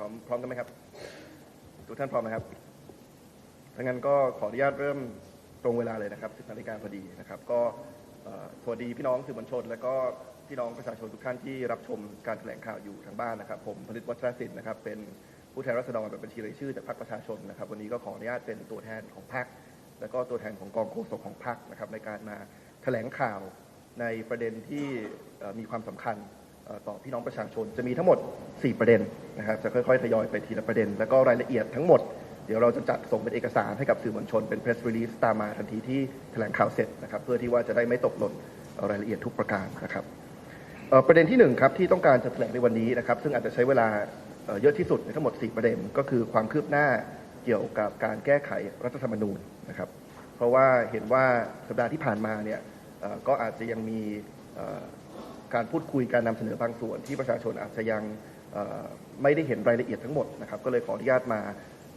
ร้อมพร้อมกันไหมครับ ทุกท่านพร้อมนะครับถ้างั้นก็ขออนุญาตเริ่มตรงเวลาเลยนะครับ10นาฬิกาพอดีนะครับ ก็สวัสดีพี่น้องสื่อมวลชน และก็พี่น้องประชาชนทุกท่านที่รับชมการแถลงข่าวอยู่ทางบ้านนะครับ ผมผลิตวัชรศิลป์นะครับ เป็นผู้แทนรัษฎรแบบบัญชีรายชื่อจากพรรคประชาชนนะครับ วันนี้ก็ขออนุญาตเป็นตัวแทนของพรรคและก็ตัวแทนของกองโฆษกของพรรคนะครับ ในการมาแถลงข่าวในประเด็นที่มีความสำคัญ ต่อพี่น้องประชาชนจะมีทั้งหมด 4 ประเด็นนะครับจะค่อยๆทยอยไปทีละประเด็น แล้วก็รายละเอียดทั้งหมดเดี๋ยวเราจะจัดส่งเป็นเอกสารให้กับสื่อมวลชนเป็น press release ตามมาทันทีที่แถลงข่าวเสร็จนะครับเพื่อที่ว่าจะได้ไม่ตกหล่นรายละเอียดทุกประการนะครับประเด็นที่หนึ่งครับที่ต้องการจะแถลงในวันนี้นะครับซึ่งอาจจะใช้เวลาเยอะที่สุดในทั้งหมด 4 ประเด็น ก็คือความคืบหน้าเกี่ยวกับการแก้ไขรัฐธรรมนูญนะครับเพราะว่าเห็นว่าสัปดาห์ที่ผ่านมาเนี่ยก็อาจจะยังมี การพูดคุยการนำเสนอบางส่วนที่ประชาชนอาจจะยังไม่ได้เห็นรายละเอียดทั้งหมดนะครับก็เลยขออนุญาตมา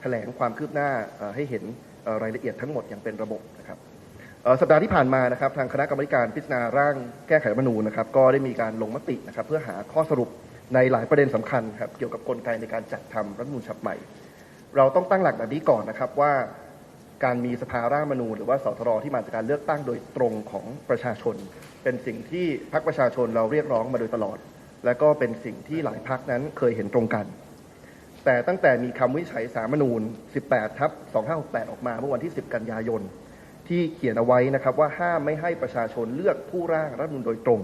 แถลงความคืบหน้าให้เห็นรายละเอียดทั้งหมดอย่างเป็นระบบนะครับสัปดาห์ที่ผ่านมานะครับทางคณะกรรมการพิจารณาร่างแก้ไขรัฐมนูญนะครับก็ได้มีการลงมตินะครับเพื่อหาข้อสรุปในหลายประเด็นสำคัญครับเกี่ยวกับกลไกในการจัดทำรัฐมนูญฉบับใหม่ เราต้องตั้งหลักแบบนี้ก่อนนะครับว่าการมีสภาร่างรัฐมนูญหรือว่าสทรที่มาจากการเลือกตั้งโดยตรงของประชาชน เป็นสิ่งที่พรรคประชาชนเราเรียกร้องมาโดยตลอด และก็เป็นสิ่งที่หลายพรรคนั้นเคยเห็นตรงกัน แต่ตั้งแต่มีคำวิจัยสารมนูญ 18 ทับ 2568 ออกมาเมื่อวันที่ 10 กันยายน ที่เขียนเอาไว้นะครับว่าห้ามไม่ให้ประชาชนเลือกผู้ร่างรัฐมนูญโดยตรง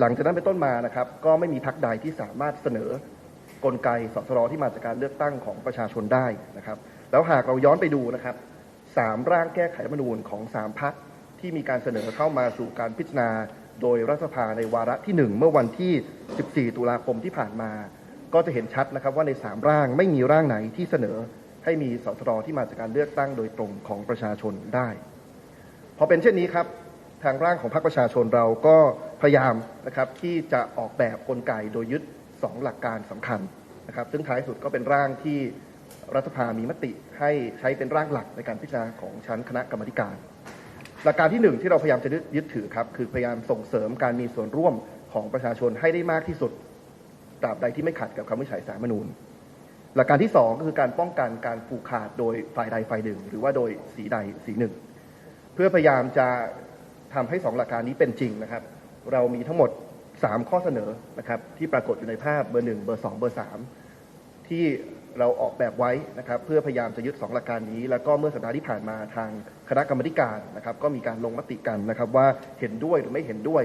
หลังจากนั้นเป็นต้นมานะครับ ก็ไม่มีพรรคใดที่สามารถเสนอกลไกสสรที่มาจากการเลือกตั้งของประชาชนได้นะครับ แล้วหากเราย้อนไปดูนะครับสามร่างแก้ไขรัฐมนูญของสามพัก ที่มีการเสนอเข้ามาสู่การพิจารณา โดยรัฐสภาในวาระที่หนึ่งเมื่อวันที่ 14 ตุลาคมที่ผ่านมา ก็จะเห็นชัดนะครับว่าในสามร่างไม่มีร่างไหนที่เสนอให้มีสสรที่มาจากการเลือกตั้งโดยตรงของประชาชนได้ พอเป็นเช่นนี้ครับทางร่างของพรรคประชาชนเราก็พยายามนะครับที่จะออกแบบกลไกโดยยึด 2 หลักการสำคัญนะครับซึ่งท้ายสุดก็เป็นร่างที่รัฐสภามีมติให้ใช้เป็นร่างหลักในการพิจารณาของชั้นคณะกรรมการ หลักการที่หนึ่งที่เราพยายามจะยึดถือครับคือพยายามส่งเสริมการมีส่วนร่วมของประชาชนให้ได้มากที่สุดตราบใดที่ไม่ขัดกับคำวิจัยสารมนูญ หลักการที่สองก็คือการป้องกันการผูกขาดโดยฝ่ายใดฝ่ายหนึ่ง หรือว่าโดยสีใดสีหนึ่ง เพื่อพยายามจะทำให้สองหลักการนี้เป็นจริงนะครับ เรามีทั้งหมด 3 ข้อเสนอนะครับที่ปรากฏอยู่ในภาพเบอร์หนึ่งเบอร์สองเบอร์สามที่ เราออกแบบไว้นะครับเพื่อพยายามจะยึด 2 หลักการนี้ แล้วก็เมื่อสัปดาห์ที่ผ่านมาทางคณะกรรมการนะครับก็มีการลงมติกันนะครับว่าเห็นด้วยหรือไม่เห็นด้วย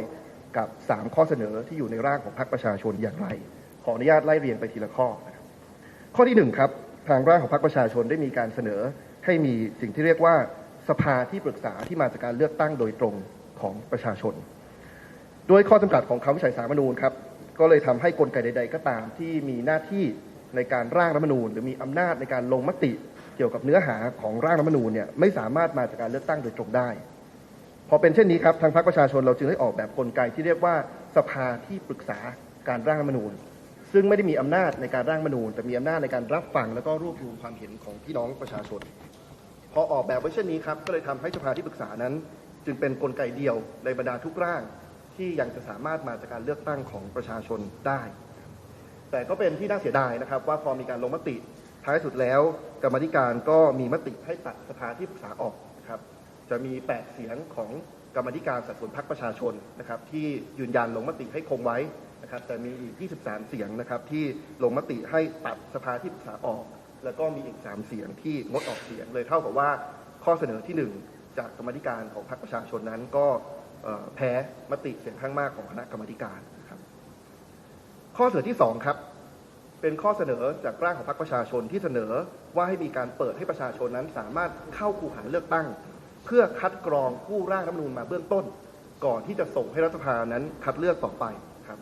กับ 3 ข้อเสนอที่อยู่ในร่างของพรรคประชาชนอย่างไร ขออนุญาตไล่เรียงไปทีละข้อนะครับข้อที่หนึ่งครับทางร่างของพรรคประชาชนได้มีการเสนอให้มีสิ่งที่เรียกว่าสภาที่ปรึกษาที่มาจากการเลือกตั้งโดยตรงของประชาชนด้วยข้อจำกัดของคำวิจัยสารมนูญครับก็เลยทำให้กลไกใด ๆ ก็ตามที่มีหน้าที่ ในการร่างรัฐมนูญ หรือมีอำนาจในการลงมติเกี่ยวกับเนื้อหาของร่างรัฐมนูญเนี่ยไม่สามารถมาจากการเลือกตั้งโดยตรงได้ พอเป็นเช่นนี้ครับทางพรรคประชาชนเราจึงได้ออกแบบกลไกที่เรียกว่าสภาที่ปรึกษาการร่างรัฐมนูญ ซึ่งไม่ได้มีอำนาจในการร่างรัฐมนูญ แต่มีอำนาจในการรับฟังแล้วก็รวบรวมความเห็นของพี่น้องประชาชน พอออกแบบไว้เช่นนี้ครับก็เลยทำให้สภาที่ปรึกษานั้น จึงเป็นกลไกเดียวในบรรดาทุกร่างที่ยังจะสามารถมาจากการเลือกตั้งของประชาชนได้ แต่ก็เป็นที่น่าเสียดายนะครับ ว่าพอมีการลงมติท้ายสุดแล้วกรรมธิการก็มีมติให้ตัดสภาที่ปรึกษาออกนะครับจะมี 8 เสียงของกรรมธิการสัดส่วนพรรคประชาชนนะครับที่ยืนยันลงมติให้คงไว้นะครับแต่มีอีก 23 เสียงนะครับที่ลงมติให้ตัดสภาที่ปรึกษาออก แล้วก็มีอีก 3 เสียงที่งดออกเสียงเลยเท่ากับว่าข้อเสนอที่ 1 จากกรรมธิการของพรรคประชาชนนั้นก็แพ้มติเสียงข้างมากของคณะกรรมธิการ ข้อเสนอที่ 2 ครับ เป็นข้อเสนอจากร่างของพรรคประชาชนที่เสนอว่าให้มีการเปิดให้ประชาชนนั้นสามารถเข้าคูหาเลือกตั้ง เพื่อคัดกรองผู้ร่างรัฐธรรมนูญมาเบื้องต้น ก่อนที่จะส่งให้รัฐสภานั้นคัดเลือกต่อไปครับ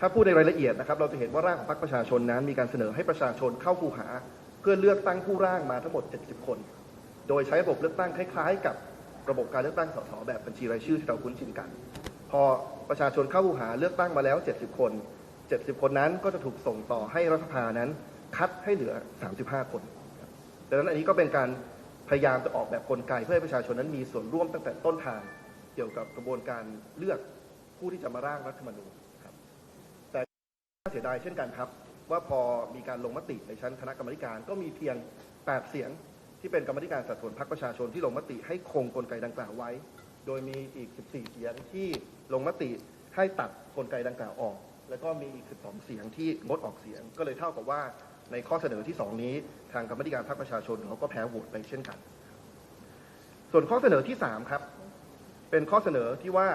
ถ้าพูดในรายละเอียดนะครับ เราจะเห็นว่าร่างของพรรคประชาชนนั้น มีการเสนอให้ประชาชนเข้าคูหา เพื่อเลือกตั้งผู้ร่างมาทั้งหมด 70 คน โดยใช้ระบบเลือกตั้งคล้ายๆ กับระบบการเลือกตั้งสสแบบบัญชีรายชื่อที่เราคุ้นชินกัน พอประชาชนเข้าคูหาเลือกตั้งมาแล้ว 70 คน 70 คนนั้นก็จะถูกส่งต่อให้รัฐสภานั้น คัดให้เหลือ 35 คนดังนั้นอันนี้ก็เป็นการพยายามจะออกแบบกลไกเพื่อให้ประชาชนนั้นมีส่วนร่วมตั้งแต่ต้นทางเกี่ยวกับกระบวนการเลือกผู้ที่จะมาร่างรัฐธรรมนูญครับแต่น่าเสียดายเช่นกันครับ ว่าพอมีการลงมติในชั้นคณะกรรมการก็มีเพียง 8 เสียงที่เป็นกรรมธิการสัดส่วนพรรคประชาชนที่ลงมติให้คงกลไกดังกล่าวไว้ โดยมีอีก 14 เสียงที่ลงมติให้ตัดกลไกดังกล่าวออก แล้วก็มีอีก 12 เสียงที่งดออกเสียง ก็เลยเท่ากับว่าในข้อเสนอที่ 2 นี้ทางกรรมธิการพรรคประชาชนเขาก็แพ้โหวตไปเช่นกัน ส่วนข้อเสนอที่ 3 ครับ เป็นข้อเสนอที่ว่า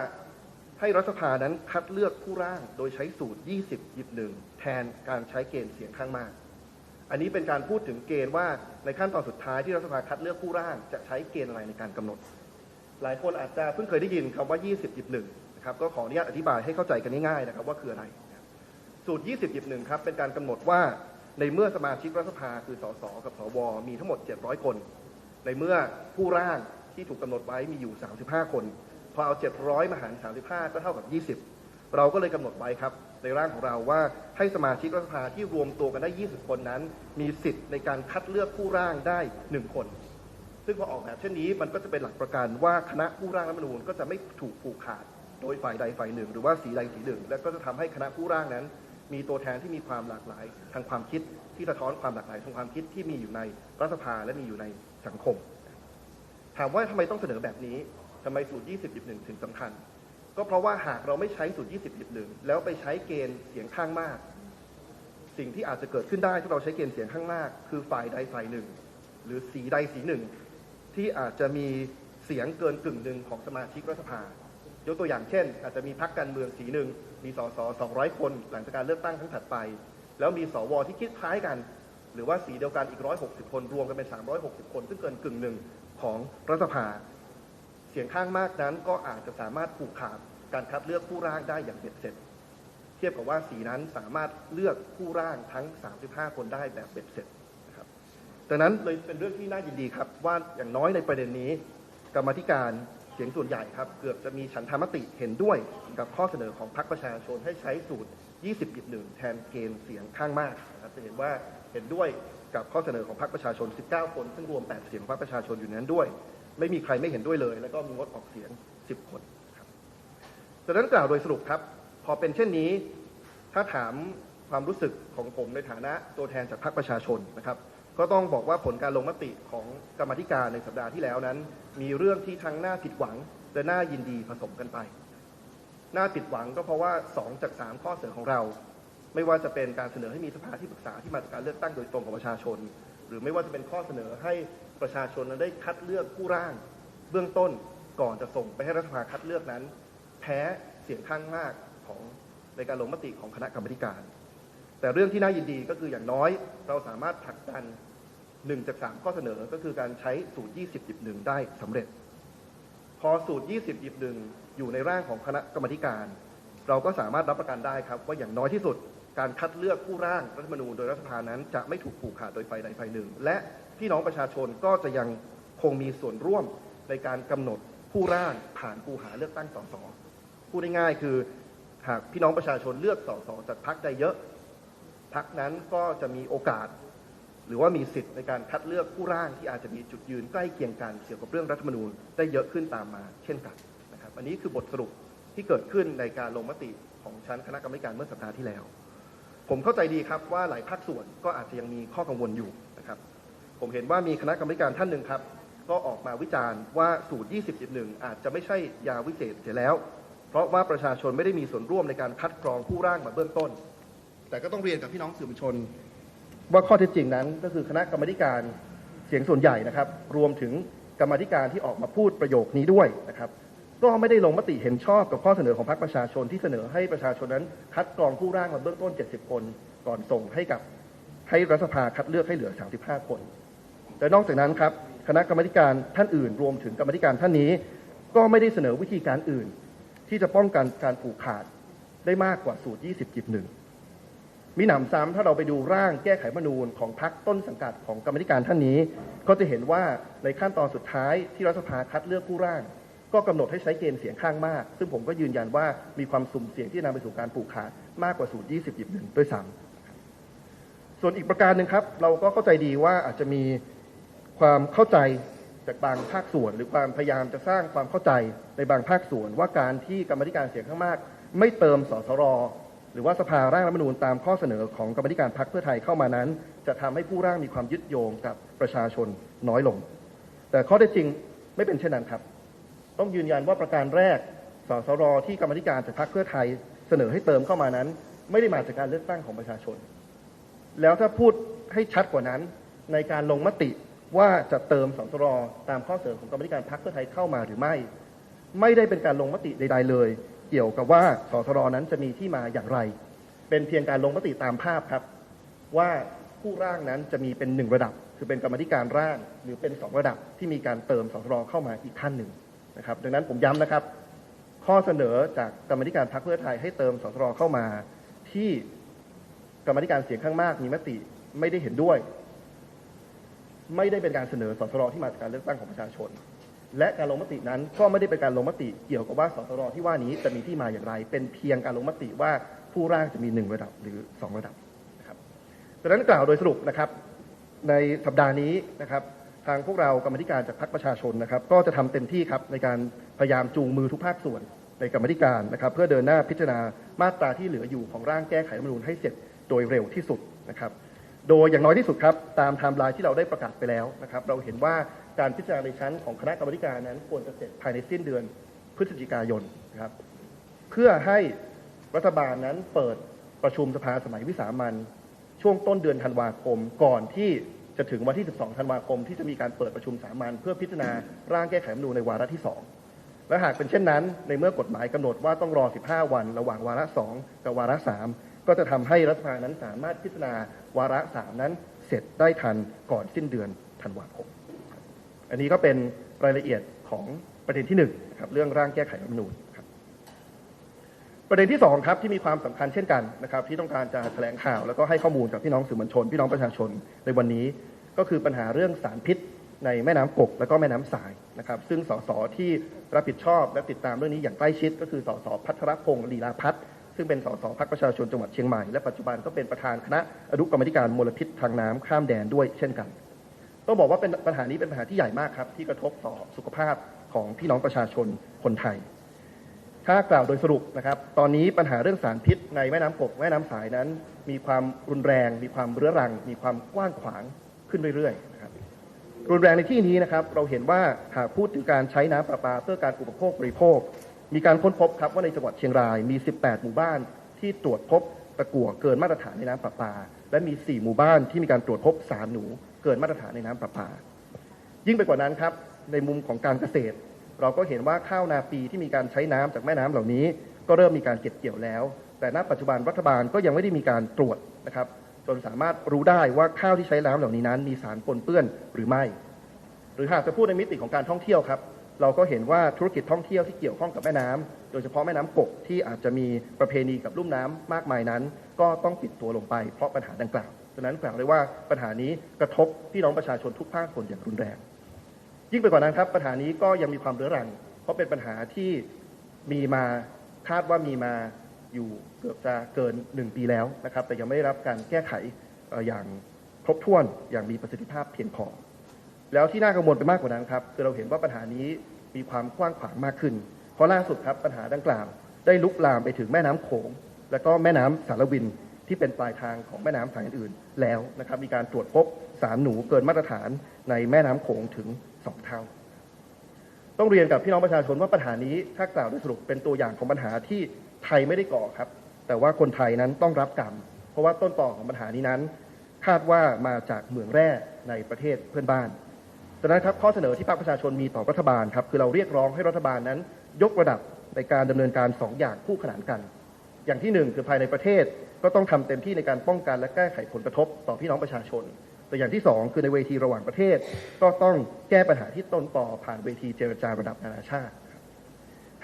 ให้รัฐสภานั้นคัดเลือกผู้ร่างโดยใช้สูตร 20หยิบหนึ่งแทนการใช้เกณฑ์เสียงข้างมาก อันนี้เป็นการพูดถึงเกณฑ์ว่าในขั้นตอนสุดท้ายที่รัฐสภาคัดเลือกผู้ร่างจะใช้เกณฑ์อะไรในการกำหนด หลายคนอาจจะเพิ่งเคยได้ยินคำว่า 20หยิบหนึ่ง นะครับก็ขออนุญาตอธิบายให้เข้าใจกันง่ายๆนะครับว่าคืออะไร สูตร 20หยิบหนึ่งครับเป็นการกำหนดว่าในเมื่อสมาชิกรัฐสภาคือสสกับสวมีทั้งหมด 700 คน ในเมื่อผู้ร่างที่ถูกกำหนดไว้มีอยู่ 35 คนพอเอา 700 มาหาร 35 ก็เท่ากับ 20 เราก็เลยกำหนดไว้ครับในร่างของเราว่าให้สมาชิกรัฐสภาที่รวมตัวกันได้ 20 คนนั้น มีสิทธิ์ในการคัดเลือกผู้ร่างได้ 1 คน ซึ่งพอออกแบบเช่นนี้มันก็จะเป็นหลักประกันว่าคณะผู้ร่างรัฐมนูญก็จะไม่ถูกผูกขาด โดยฝ่ายใดฝ่ายหนึ่ง หรือว่าสีใดสีหนึ่ง และก็จะทำให้คณะผู้ร่างนั้น มีตัวแทนที่มีความหลากหลาย ทางความคิดที่สะท้อนความหลากหลายทางความคิดที่มีอยู่ในรัฐสภาและมีอยู่ในสังคม ถามว่าทำไมต้องเสนอแบบนี้ทำไมสูตร 20หยิบหนึ่งถึงสำคัญ ก็เพราะว่าหากเราไม่ใช้สูตร 20หยิบหนึ่งแล้วไปใช้เกณฑ์เสียงข้างมาก สิ่งที่อาจจะเกิดขึ้นได้ถ้าเราใช้เกณฑ์เสียงข้างมาก คือฝ่ายใดฝ่ายหนึ่ง หรือสีใดสีหนึ่ง ที่อาจจะมีเสียงเกินกึ่งหนึ่งของสมาชิกรัฐสภา ยกตัวอย่างเช่น อาจจะมีพรรคการเมืองสีหนึ่งมีสส200คน หลังจากการเลือกตั้งครั้งถัดไป แล้วมีสวที่คิดคล้ายกัน หรือว่าสีเดียวกันอีก160คนรวมกันเป็น360คน ซึ่งเกินกึ่งหนึ่งของรัฐสภา เสียงข้างมากนั้นก็อาจจะสามารถผูกขาดการคัดเลือกผู้ร่างได้อย่างเบ็ดเสร็จ เทียบกับว่าสีนั้นสามารถเลือกผู้ร่างทั้ง 35 คนได้แบบเบ็ดเสร็จนะครับดังนั้นเลยเป็นเรื่องที่น่ายินดีครับว่าอย่างน้อยในประเด็นนี้ กรรมธิการ เสียงส่วนใหญ่ครับเกือบจะมีฉันทามติเห็นด้วยกับข้อเสนอของพรรคประชาชนให้ใช้สูตร 20หยิบหนึ่งแทนเกณฑ์เสียงข้างมากนะครับจะเห็นว่าเห็นด้วยกับข้อเสนอของพรรคประชาชน 19 คน ซึ่งรวม 8 เสียงพรรคประชาชนอยู่นนั้นด้วย ไม่มีใครไม่เห็นด้วยเลย แล้วก็มีงดออกเสียง 10 คนครับดังนั้นกล่าวโดยสรุปครับ พอเป็นเช่นนี้ ถ้าถามความรู้สึกของผมในฐานะตัวแทนจากพรรคประชาชนนะครับ ก็ต้องบอกว่าผลการลงมติของกรรมธิการในสัปดาห์ที่แล้วนั้น มีเรื่องที่ทั้งน่าผิดหวังและน่ายินดีผสมกันไป น่าผิดหวังก็เพราะว่า 2 จาก 3 ข้อเสนอของเรา ไม่ว่าจะเป็นการเสนอให้มีสภาที่ปรึกษาที่มาจากการเลือกตั้งโดยตรงของประชาชน หรือไม่ว่าจะเป็นข้อเสนอให้ประชาชนนั้นได้คัดเลือกผู้ร่าง เบื้องต้นก่อนจะส่งไปให้รัฐสภาคัดเลือกนั้น แพ้เสียงข้างมากของในการลงมติของคณะกรรมธิการ แต่เรื่องที่น่ายินดีก็คืออย่างน้อย เราสามารถผลักดัน หนึ่งจากสามข้อเสนอก็คือการใช้สูตร 20หยิบหนึ่งได้สำเร็จ พอสูตร 20หยิบหนึ่งอยู่ในร่างของคณะกรรมการ เราก็สามารถรับประกันได้ครับ ว่าอย่างน้อยที่สุดการคัดเลือกผู้ร่างรัฐธรรมนูญโดยรัฐสภานั้น จะไม่ถูกผูกขาดโดยฝ่ายใดฝ่ายหนึ่ง และพี่น้องประชาชนก็จะยังคงมีส่วนร่วมในการกำหนดผู้ร่างผ่านคูหาเลือกตั้งสสพูดง่ายๆคือหากพี่น้องประชาชนเลือกสสจากพรรคใดเยอะพรรคนั้นก็จะมีโอกาส หรือว่ามีสิทธิ์ในการคัดเลือกผู้ร่างที่อาจจะมีจุดยืนใกล้เคียงกันเกี่ยวกับเรื่องรัฐธรรมนูญได้เยอะขึ้นตามมาเช่นกันนะครับอันนี้คือบทสรุปที่เกิดขึ้นในการลงมติของชั้นคณะกรรมการเมื่อสัปดาห์ที่แล้ว ผมเข้าใจดีครับว่าหลายภาคส่วนก็อาจจะยังมีข้อกังวลอยู่นะครับผมเห็นว่ามีคณะกรรมการท่านหนึ่งครับ ก็ออกมาวิจารณ์ว่าสูตร 20.1 อาจจะไม่ใช่ยาวิเศษเสียแล้ว เพราะว่าประชาชนไม่ได้มีส่วนร่วมในการคัดกรองผู้ร่างมาเบื้องต้น แต่ก็ต้องเรียนกับพี่น้องสื่อมวลชน ว่าข้อเท็จจริงนั้นก็คือคณะกรรมการเสียงส่วนใหญ่นะครับ รวมถึงกรรมธิการที่ออกมาพูดประโยคนี้ด้วยนะครับ ก็ไม่ได้ลงมติเห็นชอบกับข้อเสนอของพรรคประชาชนที่เสนอให้ประชาชนนั้น คัดกรองผู้ร่างมาเบื้องต้น 70 คน ก่อนส่งให้กับให้รัฐสภาคัดเลือกให้เหลือ 35 คนแต่นอกจากนั้นครับคณะกรรมการท่านอื่น รวมถึงกรรมธิการท่านนี้ ก็ไม่ได้เสนอวิธีการอื่น ที่จะป้องกันการผูกขาดได้มากกว่าสูตร 20จิบหนึ่ง มีหนำซ้ำถ้าเราไปดูร่างแก้ไขมนูญของพรรคต้นสังกัดของกรรมธิการท่านนี้ ก็จะเห็นว่าในขั้นตอนสุดท้ายที่รัฐสภาคัดเลือกผู้ร่าง ก็กำหนดให้ใช้เกณฑ์เสียงข้างมาก ซึ่งผมก็ยืนยันว่ามีความสุ่มเสี่ยงที่จะนำไปสู่การผูกขาดมากกว่าสูตร 20หยิบหนึ่งด้วยซ้ำส่วนอีกประการหนึ่งครับ เราก็เข้าใจดีว่าอาจจะมีความเข้าใจจากบางภาคส่วน หรือความพยายามจะสร้างความเข้าใจในบางภาคส่วน ว่าการที่กรรมธิการเสียงข้างมาก ไม่เติมสสร รือว่าสภาร่างรัฐมนูญตามข้อเสนอของกรรมธิการพรรคเพื่อไทยเข้ามานั้น จะทำให้ผู้ร่างมีความยึดโยงกับประชาชนน้อยลง แต่ข้อเท็จจริงไม่เป็นเช่นนั้นครับ ต้องยืนยันว่าประการแรกสสรที่กรรมธิการจากพรรคเพื่อไทยเสนอให้เติมเข้ามานั้น ไม่ได้มาจากการเลือกตั้งของประชาชน แล้วถ้าพูดให้ชัดกว่านั้นในการลงมติว่าจะเติมสสรตามข้อเสนอของกรรมธิการพรรคเพื่อไทยเข้ามาหรือไม่ ไม่ได้เป็นการลงมติใด ๆ เลย เกี่ยวกับว่าสสรนั้นจะมีที่มาอย่างไร เป็นเพียงการลงมติตามภาพครับ ว่าผู้ร่างนั้นจะมีเป็นหนึ่งระดับ คือเป็นกรรมธิการร่าง หรือเป็นสองระดับที่มีการเติมสสรเข้ามาอีกขั้นหนึ่งนะครับ ดังนั้นผมย้ำนะครับ ข้อเสนอจากกรรมธิการพรรคเพื่อไทยให้เติมสสรเข้ามา ที่กรรมธิการเสียงข้างมาก มีมติไม่ได้เห็นด้วย ไม่ได้เป็นการเสนอสสรที่มาจากการเลือกตั้งของประชาชน และการลงมตินั้นก็ไม่ได้เป็นการลงมติเกี่ยวกับว่าสสรที่ว่านี้จะมีที่มาอย่างไร เป็นเพียงการลงมติว่าผู้ร่างจะมีหนึ่งระดับหรือสองระดับนะครับดังนั้นกล่าวโดยสรุปนะครับ ในสัปดาห์นี้นะครับ ทางพวกเรากรรมธิการจากพรรคประชาชนนะครับ ก็จะทำเต็มที่ครับในการพยายามจูงมือทุกภาคส่วนในกรรมธิการนะครับ เพื่อเดินหน้าพิจารณามาตราที่เหลืออยู่ของร่างแก้ไขรัฐมนูญให้เสร็จโดยเร็วที่สุดนะครับ โดยอย่างน้อยที่สุดครับตามไทม์ไลน์ที่เราได้ประกาศไปแล้วนะครับ เราเห็นว่า การพิจารณาในชั้นของคณะกรรมาธิการนั้น ควรจะเสร็จภายในสิ้นเดือนพฤศจิกายนนะครับ เพื่อให้รัฐบาลนั้นเปิดประชุมสภาสมัยวิสามันช่วงต้นเดือนธันวาคม ก่อนที่จะถึงวันที่ 12 ธันวาคม ที่จะมีการเปิดประชุมสามัญเพื่อพิจารณาร่างแก้ไขรัฐธรรมนูญในวาระที่ 2 และหากเป็นเช่นนั้น ในเมื่อกฎหมายกำหนดว่าต้องรอ 15 วัน ระหว่างวาระ 2 กับวาระ 3 ก็จะทำให้รัฐบาลนั้นสามารถพิจารณาวาระ 3 นั้นเสร็จได้ทันก่อนสิ้นเดือนธันวาคม อันนี้ก็เป็นรายละเอียดของประเด็นที่1นะครับเรื่องร่างแก้ไขรัฐมนูญครับประเด็นที่2ครับที่มีความสำคัญเช่นกันนะครับ ที่ต้องการจะแถลงข่าว แล้วก็ให้ข้อมูลกับพี่น้องสื่อมวลชน พี่น้องประชาชนในวันนี้ ก็คือปัญหาเรื่องสารพิษ ในแม่น้ำกก แล้วก็แม่น้ำสายนะครับ ซึ่งสสที่รับผิดชอบและติดตามเรื่องนี้อย่างใกล้ชิด ก็คือสสพัทรพงศ์ลีลาพัฒน์ซึ่งเป็นสสพักประชาชนจังหวัดเชียงใหม่และปัจจุบันก็เป็นประธานคณะอนุกรรมธิการมลพิษทางน้ำข้ามแดนด้วยเช่นกัน ต้องบอกว่าเป็นปัญหานี้เป็นปัญหาที่ใหญ่มากครับ ที่กระทบต่อสุขภาพของพี่น้องประชาชนคนไทย ถ้ากล่าวโดยสรุปนะครับ ตอนนี้ปัญหาเรื่องสารพิษในแม่น้ำกกแม่น้ำสายนั้น มีความรุนแรง มีความเรื้อรัง มีความกว้างขวางขึ้นเรื่อยๆนะครับรุนแรงในที่นี้นะครับ เราเห็นว่าหากพูดถึงการใช้น้ำประปาเพื่อการอุปโภคบริโภค มีการค้นพบครับว่าในจังหวัดเชียงรายมี 18 หมู่บ้านที่ตรวจพบตะกั่วเกินมาตรฐานในน้ำประปา และมี 4 หมู่บ้านที่มีการตรวจพบสารหนู เกินมาตรฐานในน้ำประปา ยิ่งไปกว่านั้นครับ ในมุมของการเกษตร เราก็เห็นว่าข้าวนาปีที่มีการใช้น้ำจากแม่น้ำเหล่านี้ ก็เริ่มมีการเก็บเกี่ยวแล้ว แต่ณปัจจุบันรัฐบาลก็ยังไม่ได้มีการตรวจนะครับจนสามารถรู้ได้ว่าข้าวที่ใช้น้ำเหล่านี้นั้นมีสารปนเปื้อนหรือไม่ หรือหากจะพูดในมิติของการท่องเที่ยวครับ เราก็เห็นว่าธุรกิจท่องเที่ยวที่เกี่ยวข้องกับแม่น้ำโดยเฉพาะแม่น้ำกกที่อาจจะมีประเพณีกับลุ่มน้ำมากมายนั้น ก็ต้องปิดตัวลงไปเพราะปัญหาดังกล่าว ฉะนั้นกล่าวเลยว่าปัญหานี้กระทบพี่น้องประชาชนทุกภาคส่วนอย่างรุนแรง ยิ่งไปกว่านั้นครับปัญหานี้ก็ยังมีความเรื้อรัง เพราะเป็นปัญหาที่มีมาคาดว่ามีมาอยู่เกือบจะเกินหนึ่งปีแล้วนะครับ แต่ยังไม่ได้รับการแก้ไขเอ่ออย่างครบถ้วนอย่างมีประสิทธิภาพเพียงพอ แล้วที่น่ากังวลไปมากกว่านั้นครับคือเราเห็นว่าปัญหานี้มีความกว้างขวางมากขึ้น เพราะล่าสุดครับปัญหาดังกล่าว ได้ลุกลามไปถึงแม่น้ำโขง และก็แม่น้ำสารวิน ที่เป็นปลายทางของแม่น้ำสายอื่นๆแล้วนะครับมีการตรวจพบสารหนูเกินมาตรฐานในแม่น้ำโขงถึงสองเท่า ต้องเรียนกับพี่น้องประชาชนว่าปัญหานี้ถ้ากล่าวโดยสรุปเป็นตัวอย่างของปัญหาที่ไทยไม่ได้ก่อครับ แต่ว่าคนไทยนั้นต้องรับกรรม เพราะว่าต้นตอของปัญหานี้นั้น คาดว่ามาจากเหมืองแร่ในประเทศเพื่อนบ้านดังนั้นครับข้อเสนอที่ภาคประชาชนมีต่อรัฐบาลครับคือเราเรียกร้องให้รัฐบาลนั้น ยกระดับในการดำเนินการสองอย่างคู่ขนานกัน อย่างที่หนึ่งคือภายในประเทศก็ต้องทำเต็มที่ในการป้องกันและแก้ไขผลกระทบต่อพี่น้องประชาชน แต่อย่างที่สองคือในเวทีระหว่างประเทศ ก็ต้องแก้ปัญหาที่ต้นต่อผ่านเวทีเจรจาระดับนานาชาติ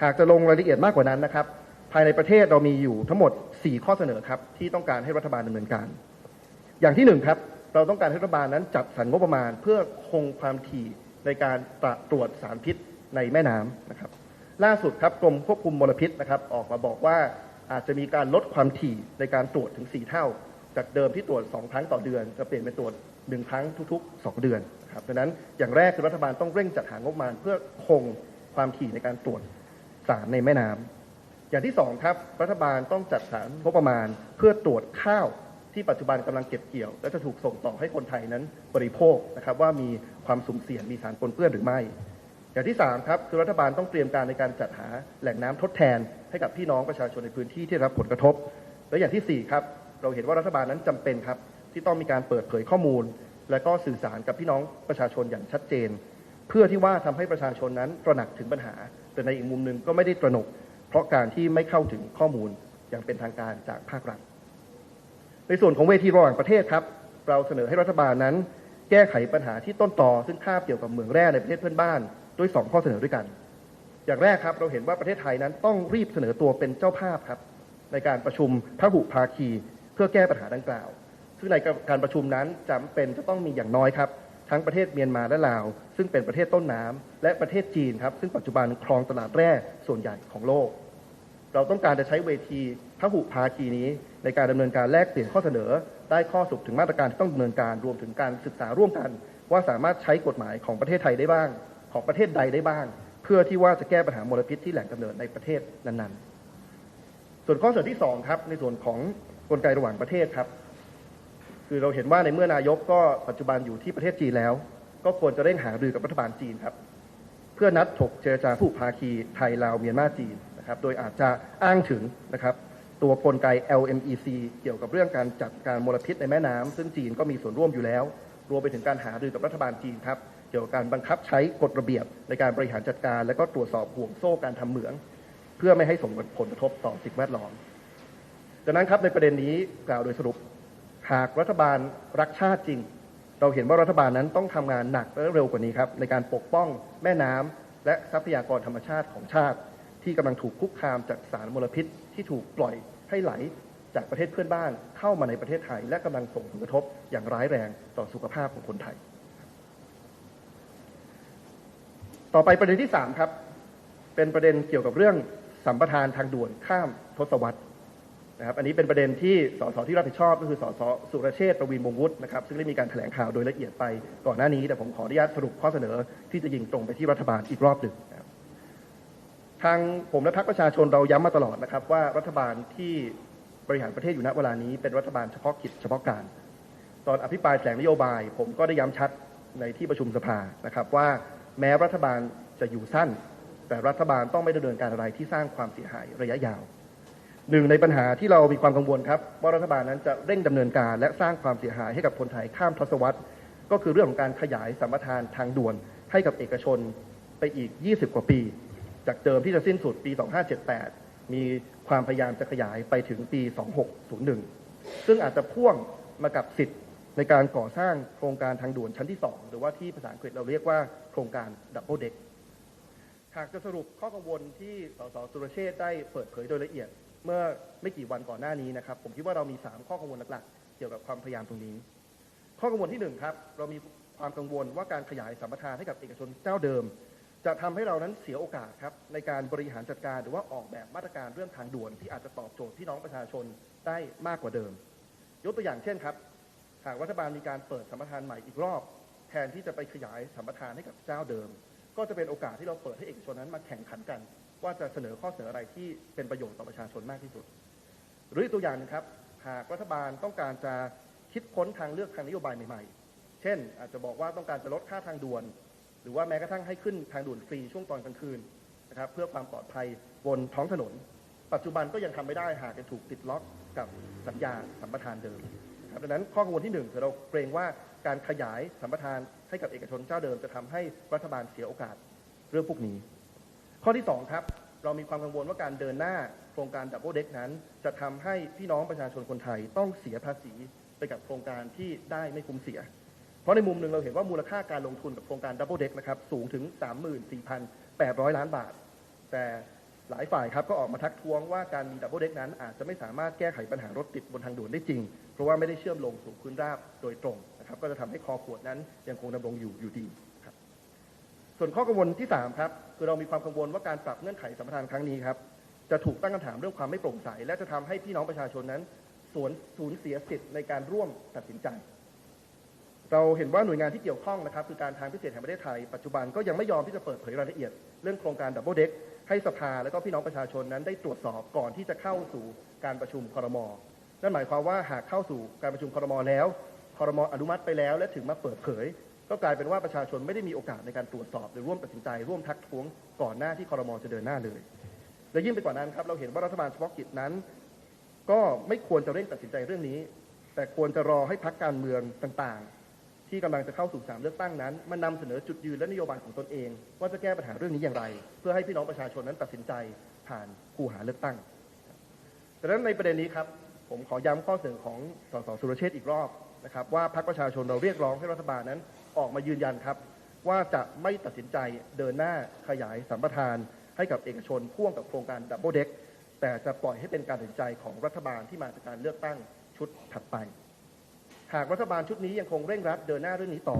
หากจะลงรายละเอียดมากกว่านั้นนะครับ ภายในประเทศเรามีอยู่ทั้งหมด 4 ข้อเสนอครับที่ต้องการให้รัฐบาลดำเนินการ อย่างที่หนึ่งครับเราต้องการให้รัฐบาลนั้นจัดสรรงบประมาณ เพื่อคงความถี่ในการตรวจสารพิษในแม่น้ำนะครับ ล่าสุดครับกรมควบคุมมลพิษนะครับ ออกมาบอกว่า อาจจะมีการลดความถี่ในการตรวจถึง 4 เท่า จากเดิมที่ตรวจ 2 ครั้งต่อเดือน จะเปลี่ยนเป็นตรวจ 1 ครั้งทุก ๆ 2 เดือนครับดังนั้นอย่างแรกคือรัฐบาลต้องเร่งจัดหางบประมาณ เพื่อคงความถี่ในการตรวจสารในแม่น้ำอย่างที่สองครับรัฐบาลต้องจัดสรรงบประมาณ เพื่อตรวจข้าวที่ปัจจุบันกำลังเก็บเกี่ยว และจะถูกส่งต่อให้คนไทยนั้นบริโภคนะครับว่ามีความสุ่มเสี่ยงมีสารปนเปื้อนหรือไม่ อย่างที่สามครับคือรัฐบาลต้องเตรียมการในการจัดหาแหล่งน้ำทดแทน ให้กับพี่น้องประชาชนในพื้นที่ที่รับผลกระทบ และอย่างที่สี่ครับ เราเห็นว่ารัฐบาลนั้นจำเป็นครับ ที่ต้องมีการเปิดเผยข้อมูล และก็สื่อสารกับพี่น้องประชาชนอย่างชัดเจน เพื่อที่ว่าทำให้ประชาชนนั้นตระหนักถึงปัญหา แต่ในอีกมุมหนึ่งก็ไม่ได้ตระหนก เพราะการที่ไม่เข้าถึงข้อมูลอย่างเป็นทางการจากภาครัฐ ในส่วนของเวทีระหว่างประเทศครับ เราเสนอให้รัฐบาลนั้น แก้ไขปัญหาที่ต้นตอซึ่งคาบเกี่ยวกับเหมืองแร่ในประเทศเพื่อนบ้านด้วย 2 ข้อเสนอด้วยกัน อย่างแรกครับเราเห็นว่าประเทศไทยนั้นต้องรีบเสนอตัวเป็นเจ้าภาพครับ ในการประชุมพหุภาคี เพื่อแก้ปัญหาดังกล่าวซึ่งในการประชุมนั้นจำเป็นจะต้องมีอย่างน้อยครับ ทั้งประเทศเมียนมาและลาว ซึ่งเป็นประเทศต้นน้ำและประเทศจีนครับ ซึ่งปัจจุบันครองตลาดแร่ส่วนใหญ่ของโลก เราต้องการจะใช้เวทีพหุภาคีนี้ ในการดำเนินการแลกเปลี่ยนข้อเสนอ ได้ข้อสรุปถึงมาตรการที่ต้องดำเนินการรวมถึงการศึกษาร่วมกัน ว่าสามารถใช้กฎหมายของประเทศไทยได้บ้าง ของประเทศใดได้บ้าง เพื่อที่ว่าจะแก้ปัญหามลพิษที่แหล่งกำเนิดในประเทศนั้นๆ ส่วนข้อเสนอที่สองครับในส่วนของกลไกระหว่างประเทศครับ คือเราเห็นว่าในเมื่อนายกก็ปัจจุบันอยู่ที่ประเทศจีนแล้ว ก็ควรจะเร่งหารือกับรัฐบาลจีนครับ เพื่อนัดถกเจรจาผู้ภาคีไทยลาวเมียนมาจีนนะครับ โดยอาจจะอ้างถึงนะครับตัวกลไก LMEC เกี่ยวกับเรื่องการจัดการมลพิษในแม่น้ำซึ่งจีนก็มีส่วนร่วมอยู่แล้ว รวมไปถึงการหารือกับรัฐบาลจีนครับ กี่ยวกับการบังคับใช้กฎระเบียบในการบริหารจัดการ และก็ตรวจสอบห่วงโซ่การทำเหมือง เพื่อไม่ให้ส่งผลกระทบต่อสิ่งแวดล้อมดังนั้นครับในประเด็นนี้กล่าวโดยสรุป หากรัฐบาลรักชาติจริง เราเห็นว่ารัฐบาลนั้นต้องทำงานหนักและเร็วกว่านี้ครับในการปกป้องแม่น้ำและทรัพยากรธรรมชาติของชาติ ที่กำลังถูกคุกคามจากสารมลพิษ ที่ถูกปล่อยให้ไหลจากประเทศเพื่อนบ้านเข้ามาในประเทศไทย และกำลังส่งผลกระทบอย่างร้ายแรงต่อสุขภาพของคนไทย ต่อไปประเด็นที่3ครับ เป็นประเด็นเกี่ยวกับเรื่องสัมปทานทางด่วนข้ามทศวรรษนะครับอันนี้เป็นประเด็นที่สสที่รับผิดชอบก็คือสสสุรเชษฐ์ประวินวงวุฒินะครับซึ่งได้มีการแถลงข่าวโดยละเอียดไปก่อนหน้านี้ แต่ผมขออนุญาตสรุปข้อเสนอที่จะยิงตรงไปที่รัฐบาลอีกรอบหนึ่งนะครับทางผมและพรรคประชาชนเราย้ำมาตลอดนะครับ ว่ารัฐบาลที่บริหารประเทศอยู่ณเวลานี้เป็นรัฐบาลเฉพาะกิจเฉพาะการ ตอนอภิปรายแถลงนโยบาย ผมก็ได้ย้ำชัดในที่ประชุมสภานะครับว่า แม้รัฐบาลจะอยู่สั้น แต่รัฐบาลต้องไม่ดำเนินการอะไรที่สร้างความเสียหายระยะยาวหนึ่งในปัญหาที่เรามีความกังวลครับว่ารัฐบาลนั้นจะเร่งดำเนินการและสร้างความเสียหายให้กับคนไทยข้ามทศวรรษ ก็คือเรื่องของการขยายสัมปทานทางด่วนให้กับเอกชนไปอีก 20 กว่าปี จากเดิมที่จะสิ้นสุดปี 2578 มีความพยายามจะขยายไปถึงปี 2601 ซึ่งอาจจะพ่วงมากับสิทธิ์ ในการก่อสร้างโครงการทางด่วนชั้นที่ 2 หรือว่าที่ภาษาอังกฤษเราเรียกว่าโครงการดับเบิลเด็กหากจะสรุปข้อกังวลที่สสสุรเชษได้เปิดเผยโดยละเอียด เมื่อไม่กี่วันก่อนหน้านี้นะครับ ผมคิดว่าเรามี 3 ข้อกังวลหลักๆ เกี่ยวกับความพยายามตรงนี้ ข้อกังวลที่1ครับเรามีความกังวลว่าการขยายสัมปทานให้กับเอกชนเจ้าเดิม จะทำให้เรานั้นเสียโอกาสครับในการบริหารจัดการหรือว่าออกแบบมาตรการเรื่องทางด่วนที่อาจจะตอบโจทย์พี่น้องประชาชนได้มากกว่าเดิม ยกตัวอย่างเช่นครับ หากรัฐบาลมีการเปิดสัมปทานใหม่อีกรอบ แทนที่จะไปขยายสัมปทานให้กับเจ้าเดิม ก็จะเป็นโอกาสที่เราเปิดให้เอกชนนั้นมาแข่งขันกัน ว่าจะเสนอข้อเสนออะไรที่เป็นประโยชน์ต่อประชาชนมากที่สุด หรืออีกตัวอย่างหนึงครับหากรัฐบาลต้องการจะคิดค้นทางเลือกทางนโยบายใหม่ๆ เช่น อาจจะบอกว่าต้องการจะลดค่าทางด่วน หรือว่าแม้กระทั่งให้ขึ้นทางด่วนฟรีช่วงตอนกลางคืนนะครับเพื่อความปลอดภัยบนท้องถนน ปัจจุบันก็ยังทำไม่ได้หากยังถูกติดล็อกกับสัญญาสัมปทานเดิม นะครับดังนั้นข้อกังวลที่หนึ่งคือเราเกรงว่าการขยายสัมปทานให้กับเอกชนเจ้าเดิมจะทำให้รัฐบาลเสียโอกาสเรื่องพวกนี้ ข้อที่สองครับเรามีความกังวลว่าการเดินหน้าโครงการดับเบิลเด็กนั้น จะทำให้พี่น้องประชาชนคนไทยต้องเสียภาษีไปกับโครงการที่ได้ไม่คุ้มเสีย เพราะในมุมหนึ่งเราเห็นว่ามูลค่าการลงทุนกับโครงการดับเบิลเด็กนะครับสูงถึง 34,800 ล้านบาท แต่ หลายฝ่ายครับก็ออกมาทักท้วงว่าการมีดับเบิลเด็กนั้นอาจจะไม่สามารถแก้ไขปัญหารถติดบนทางด่วนได้จริง เพราะว่าไม่ได้เชื่อมลงสู่พื้นราบโดยตรงนะครับก็จะทำให้คอขวดนั้นยังคงดำรงอยู่อยู่ดีครับส่วนข้อกังวลที่3ครับคือเรามีความกังวลว่าการปรับเงื่อนไขสัมปทานครั้งนี้ครับจะถูกตั้งคำถามเรื่องความไม่โปร่งใส และจะทำให้พี่น้องประชาชนนั้นสวนสูญเสียสิทธิ์ในการร่วมตัดสินใจ เราเห็นว่าหน่วยงานที่เกี่ยวข้องนะครับคือการทางพิเศษแห่งประเทศไทยปัจจุบันก็ยังไม่ยอมที่จะเปิดเผยรายละเอียดเรื่องโครงการดับเบิลเด็ก ให้สภาและก็พี่น้องประชาชนนั้นได้ตรวจสอบก่อนที่จะเข้าสู่การประชุมครมนั่นหมายความว่าหากเข้าสู่การประชุมครมแล้วครมอนุมัติไปแล้ว และถึงมาเปิดเผย ก็กลายเป็นว่าประชาชนไม่ได้มีโอกาสในการตรวจสอบหรือร่วมตัดสินใจ ร่วมทักท้วงก่อนหน้าที่ครมจะเดินหน้าเลย และยิ่งไปกว่านั้นครับเราเห็นว่ารัฐบาลเฉพาะกิจนั้น ก็ไม่ควรจะเร่งตัดสินใจเรื่องนี้ แต่ควรจะรอให้พักการเมืองต่าง ที่กำลังจะเข้าสู่สามเลือกตั้งนั้นมานำเสนอจุดยืนและนโยบายของตนเอง ว่าจะแก้ปัญหาเรื่องนี้อย่างไร เพื่อให้พี่น้องประชาชนนั้นตัดสินใจผ่านคูหาเลือกตั้งดังนั้นในประเด็นนี้ครับผมขอย้ำข้อเสนอของสสสุรเชษฐ์อีกรอบนะครับว่าพรรคประชาชนเราเรียกร้องให้รัฐบาลนั้นออกมายืนยันครับ ว่าจะไม่ตัดสินใจเดินหน้าขยายสัมปทานให้กับเอกชนพ่วงกับโครงการดับเบิลเด็กแต่จะปล่อยให้เป็นการตัดสินใจของรัฐบาลที่มาจากการเลือกตั้งชุดถัดไป หากรัฐบาลชุดนี้ยังคงเร่งรัดเดินหน้าเรื่องนี้ต่อ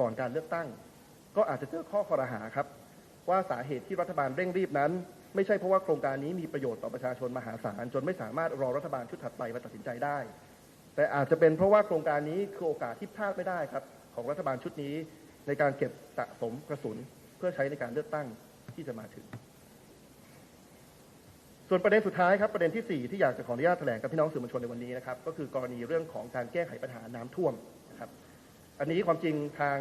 ก่อนการเลือกตั้ง ก็อาจจะเจอข้อคอรหาครับ ว่าสาเหตุที่รัฐบาลเร่งรีบนั้น ไม่ใช่เพราะว่าโครงการนี้มีประโยชน์ต่อประชาชนมหาศาลจนไม่สามารถรอรัฐบาลชุดถัดไปมาตัดสินใจได้ แต่อาจจะเป็นเพราะว่าโครงการนี้คือโอกาสที่พลาดไม่ได้ครับ ของรัฐบาลชุดนี้ในการเก็บสะสมกระสุนเพื่อใช้ในการเลือกตั้งที่จะมาถึง ส่วนประเด็นสุดท้ายครับประเด็นที่ 4 ที่อยากจะขออนุญาตแถลงกับพี่น้องสื่อมวลชนในวันนี้นะครับก็คือกรณีเรื่องของการแก้ไขปัญหาน้ำท่วมนะครับอันนี้ความจริงทาง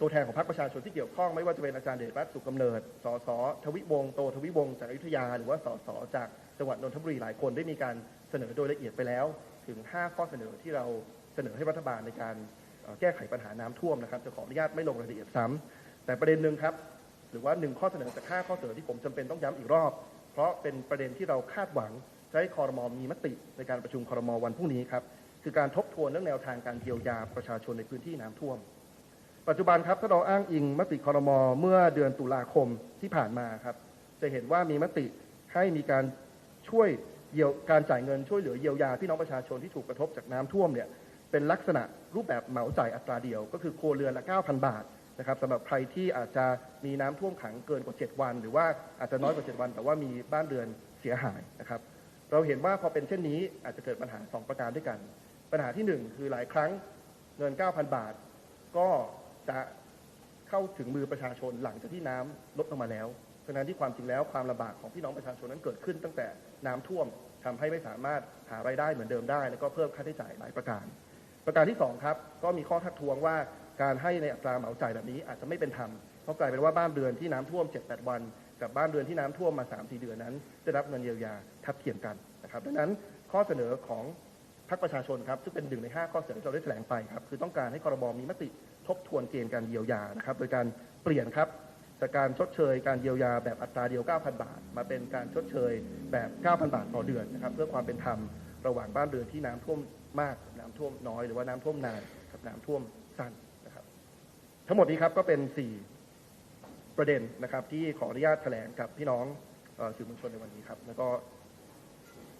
ตัวแทนของพรรคประชาชนที่เกี่ยวข้องไม่ว่าจะเป็นอาจารย์เดชรัตน์สุขกำเนิด สสทวิวงโตทวิวงจากอยุธยา หรือว่าสสจากจังหวัดนนทบุรีหลายคนได้มีการเสนอโดยละเอียดไปแล้ว ถึง 5 ข้อเสนอที่เราเสนอให้รัฐบาลในการแก้ไขปัญหาน้ำท่วมนะครับจะขออนุญาตไม่ลงรายละเอียดซ้ำแต่ประเด็นหนึ่งครับ หรือว่าหนึ่งข้อเสนอจาก5ข้อเสนอที่ผมจำเป็นต้องย้ำอีกรอบ เพราะเป็นประเด็นที่เราคาดหวังจะให้คอรมอมีมติในการประชุมคอรมอวันพรุ่งนี้ครับคือการทบทวนเรื่องแนวทางการเยียวยาประชาชนในพื้นที่น้ำท่วม ปัจจุบันครับถ้าเราอ้างอิงมติคอรมอเมื่อเดือนตุลาคมที่ผ่านมาครับจะเห็นว่ามีมติให้มีการช่วยเยียวการจ่ายเงินช่วยเหลือเยียวยาพี่น้องประชาชนที่ถูกกระทบจากน้ำท่วมเนี่ยเป็นลักษณะรูปแบบเหมาจ่ายอัตราเดียว ก็คือครัวเรือนละ 9,000 บาท นะครับสำหรับใครที่อาจจะมีน้ำท่วมขังเกินกว่า 7 วัน หรือว่าอาจจะน้อยกว่า 7 วัน แต่ว่ามีบ้านเรือนเสียหายนะครับ เราเห็นว่าพอเป็นเช่นนี้อาจจะเกิดปัญหา 2 ประการด้วยกัน ปัญหาทีหนึ่1 คือหลายครั้งเงิน 9,000 บาท ก็จะเข้าถึงมือประชาชนหลังจากที่น้ำลดลงมาแล้วฉะนั้นที่ความจริงแล้วความลำบากของพี่น้องประชาชนนั้นเกิดขึ้นตั้งแต่น้ำท่วมทำให้ไม่สามารถหารายได้เหมือนเดิมได้ แล้วก็เพิ่มค่าใช้จ่ายหลายประการ ประการที่สองครับ ก็มีข้อทักท้วงว่า การให้ในอัตราเหมาจ่ายแบบนี้อาจจะไม่เป็นธรรมเพราะกลายเป็นว่าบ้านเรือนที่น้ำท่วม 7-8 วัน กับบ้านเรือนที่น้ำท่วมมา 3-4 เดือนนั้น ได้รับเงินเยียวยาทับเทียมกันนะครับดังนั้นข้อเสนอของพรรคประชาชนครับซึ่งเป็นหนึ่งใน 5 ข้อเสนอที่เราได้แถลงไปครับคือต้องการให้คอรบมีมติทบทวนเกณฑ์การเยียวยานะครับโดยการเปลี่ยนครับจากการชดเชยการเยียวยาแบบอัตราเดียว 9,000 บาท มาเป็นการชดเชยแบบ 9,000 บาทต่อเดือนนะครับเพื่อความเป็นธรรมระหว่างบ้านเรือนที่น้ำท่วมมากน้ำท่วมน้อยหรือว่าน้ำท่วมนานกับน้ำท่วม ทั้งหมดนี้ครับก็เป็น 4 ประเด็นนะครับ ที่ขออนุญาตแถลงกับพี่น้องเอ่อสื่อมวลชนในวันนี้ครับ แล้วก็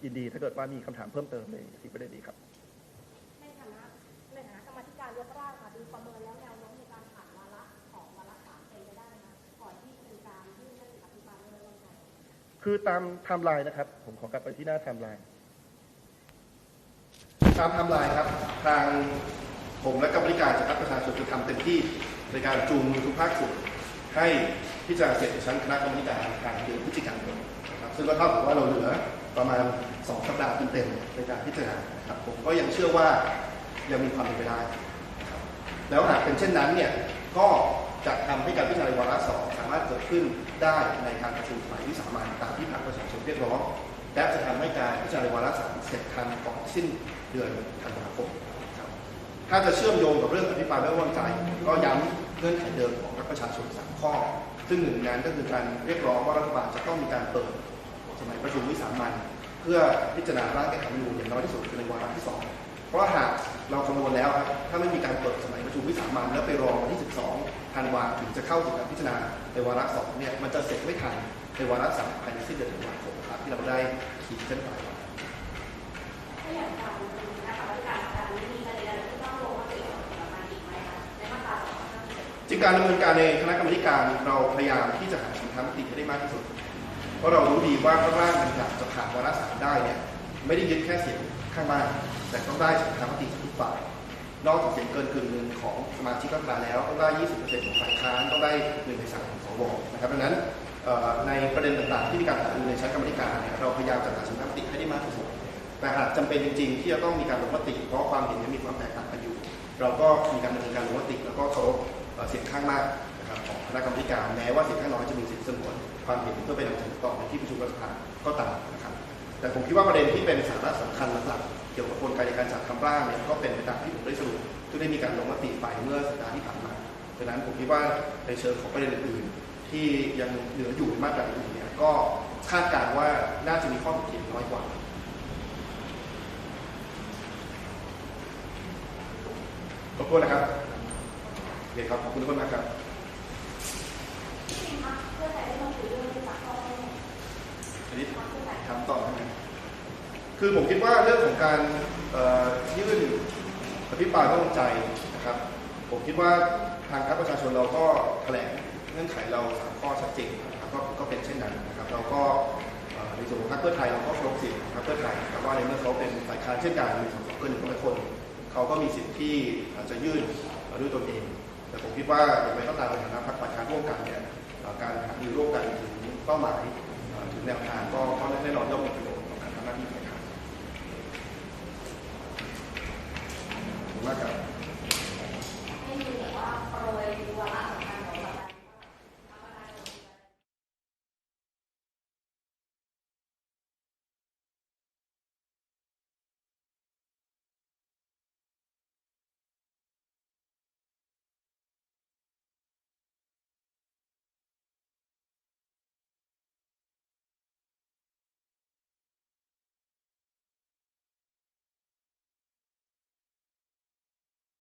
ยินดีถ้าเกิดว่ามีคำถามเพิ่มเติมในสี่ประเด็นนี้ครับในฐานะในฐานะกรรมาธิการยกร่างค่ะดูประเมินแล้วแนวโน้มในการผ่านวาระของวาระสามเป็นไปได้ไหมคะก่อนที่จะมีการยื่นมติอภิปรายไม่ไว้วางใจคือตามไทม์ไลน์นะครับ ผมขอกลับไปที่หน้าไทม์ไลน์ตามไทม์ไลน์ครับ ทางผมและกรรมธิการจากพรรคประชาชนจะทำเต็มที่ ในการจูงมือทุกภาคส่วนให้พิจารณาเสร็จในชั้นคณะกรรมการกางเดือนพฤศจิกายนนะครับซึ่งก็เท่ากับว่าเราเหลือประมาณสองสัปดาห์เต็มๆในการพิจารณาครับผมก็ยังเชื่อว่ายังมีความเป็นไปได้ครับแล้วหากเป็นเช่นนั้นเนี่ยก็จะทำให้การพิจารณาวาระสองสามารถเกิดขึ้นได้ในการประชุมสมัยวิสามันตามที่พรรคประชาชนเรียกร้องและจะทำให้การพิจารณาวาระสามเสร็จทันก่อนสิ้นเดือนธันวาคมครับถ้าจะเชื่อมโยงกับเรื่องอภิปรายไม่ไว้วางใจ ก็ย้ำ งื่อนไขเดิมของรรคประชาชนสามข้อ ซึ่งหนึ่งนนั้นก็คือการเรียกร้องว่ารัฐบาลจะต้องมีการเปิดสมัยประชุมวิสามันเพื่อพิจารณาร่างแก้ไขรัฐธรรมนูญอย่างน้อยที่สุดคือในวาระที่สองเพราะหากเราคำนวณแล้วครับถ้าไม่มีการเปิดสมัยประชุมวิสามันแล้วไปรอวันที่ 12ธันวาถึงจะเข้าสู่การพิจารณาในวาระสองเนี่ยมันจะเสร็จไม่ทันในวาระสามภายในสิ้นเดือนธันวาคมครับที่เราได้ขีดเส้นไว้ สิบจริงการดำเนินการในคณะกรรมการเราพยายามที่จะหาฉันทามติให้ได้มากที่สุด เพราะเรารู้ดีว่าข้างล่างมันอยากจะผ่านวาระสามได้เนี่ยไม่ได้ยึดแค่เสียงข้างมากแต่ต้องได้ฉันทามติจากทุกฝ่าย นอกจากเสียงเกินกึ่งหนึ่งของสมาชิกรัฐบาลแล้วต้องได้ 20%ของฝ่ายค้านต้องได้หนึ่งในสามของสวนะครับดังนั้นในประเด็นต่างๆที่มีการหารือในชั้นกรรมการเนี่ยเราพยายามจะหาสินค้ามติให้ได้มากที่สุดแต่หากจำเป็นจริงๆ ที่จะต้องมีการลงมติ เพราะความเห็นยังมีความแตกต่างกันอยู่ เราก็มีการดำเนินการลงมติแล้วก็เคารพ เสียงข้างมากนะครับของคณะกรรมการแม้ว่าเสียงข้างน้อยจะมีสิทธิสงวนความเห็นเพื่อไปนำเสนอต่อในที่ประชุมรัฐสภาก็ตามนะครับแต่ผมคิดว่าประเด็นที่เป็นสาระสำคัญหลักๆเกี่ยวกับกลไกในการจัดคำร่างเนี่ยก็เป็นไปตามที่ผมได้สรุปที่ได้มีการลงมติไปเมื่อสัปดาห์ที่ผ่านมาดังนั้นผมคิดว่าในเชิงของประเด็นอื่นๆที่ยังเหลืออยู่ในมาตราอื่นเนี่ยก็คาดการณ์ว่าน่าจะมีข้อถกเถียงน้อยกว่าขอบคุณนะครับ เคครับขอบคุณทุกคนมากครับที่พักเพื่อไทยได้มาคุยเรื่องนี้จากข้อมูลอันนี้พักเพื่อไทยถามต่อใช่ไหมคือผมคิดว่าเรื่องของการเอ่อยื่นอภิปรายไม่ไว้วางใจนะครับ ผมคิดว่าทางพรรคประชาชนเราก็แถลงเงื่อนไขเราสามข้อชัดเจนนะครับก็ก็เป็นเช่นนั้นนะครับ เราก็เอ่อในส่วนของพรรคเพื่อไทยเราก็เคารพเสียงของพรรคเพื่อไทยนะครับว่าในเมื่อเขาเป็นฝ่ายค้านเช่นกันมีสสเกินหนึ่งร้อยคนเขาก็มีสิทธิ์ที่อาจจะยื่นเอ่อด้วยตนเอง แต่ผมคิดว่าอย่างไรก็ตามในฐานะพรรคฝ่ายค้านร่วมกันเนี่ยการหารือร่วมกันถึงเป้าหมายถึงแนวทางก็ก็แน่นอนย่อมมี